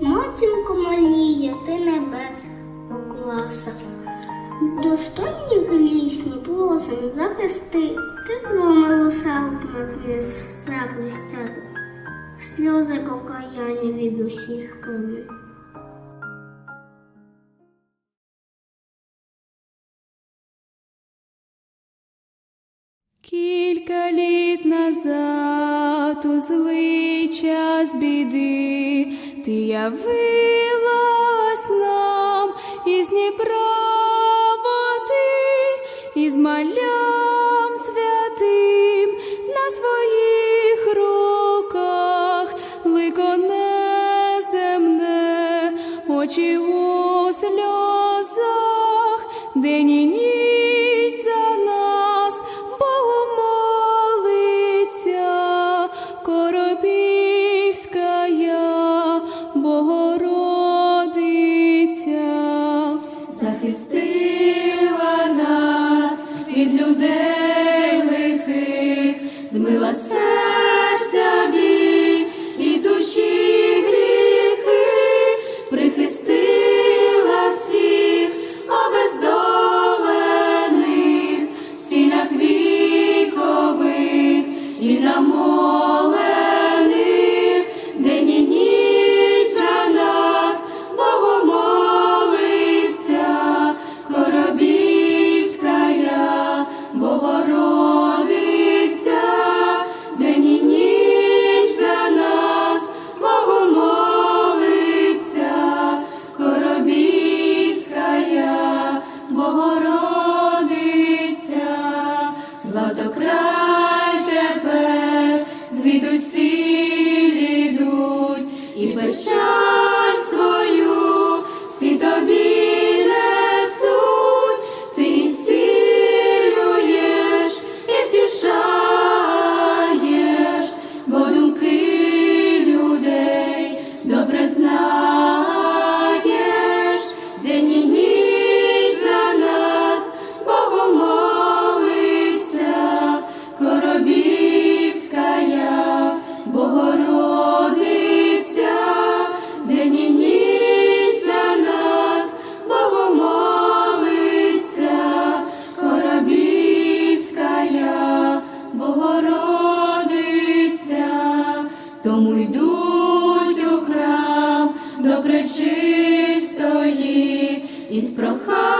Матінко Марія, ти небес покласа. Достойні грісні просим захисти, ти милосердна вниз все блистяти. Сльози покаяння від усіх кроме. Кілька літ назад у злий час біди ти явилась нам із Дніпра води, із малям святим на своїх руках лико неземне, очі у сльозах, день і ніч від людей і тому йдуть у храм до пречистої із проханням